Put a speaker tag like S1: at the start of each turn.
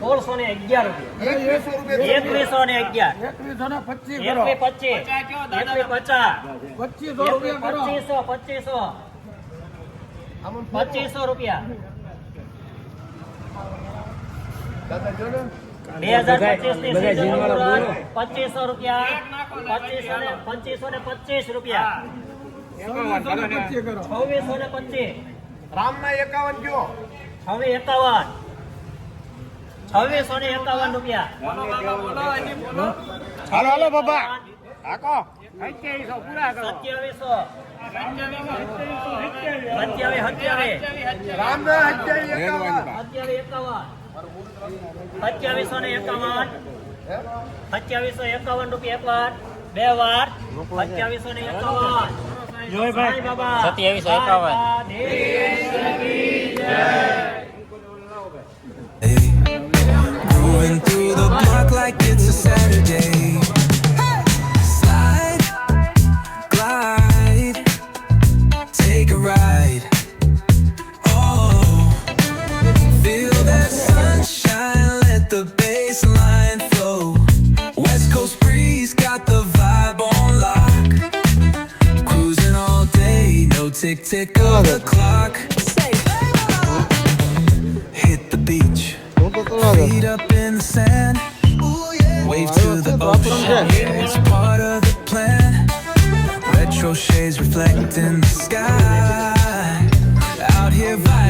S1: સોળસો ને અગિયાર રૂપિયા. એકવીસો ને અગિયાર.
S2: એકવીસો ને પચીસ
S1: પચીસ. પચીસો
S2: પચીસો.
S1: પચીસો પચીસો રૂપિયા. બે હજાર પચીસની season પચીસો રૂપિયા. પચીસો ને પચીસો ને પચીસ રૂપિયા.
S2: છવ્વીસો ને પચીસ રામ
S1: છવ્વીસો ને પચીસ.
S3: રામના એકાવન કયો?
S1: છવ્વીસ એકાવન છવ્વીસો ને એકાવન રૂપિયા
S3: હાલો હાલો બાબા. હાકો. સત્યાવીસો પૂરા કરો.
S1: સત્યાવીસો. સત્યાવીસ ને એકાવન. સત્યાવીસો એકાવન. રૂપિયા એક વાર. બે વાર. સત્યાવીસો ને એકાવન બાબા.
S4: સત્યાવીસો એકાવન.
S5: Moving through the block like it's a Saturday. Slide, glide, take a ride. Oh, feel that sunshine, let the bass line flow. West Coast breeze got the vibe on lock. Cruising all day, no tick tick of the clock. Feet up in the sand. Wave to the ocean. It's part of the plan. Retro shades the sky. Out here.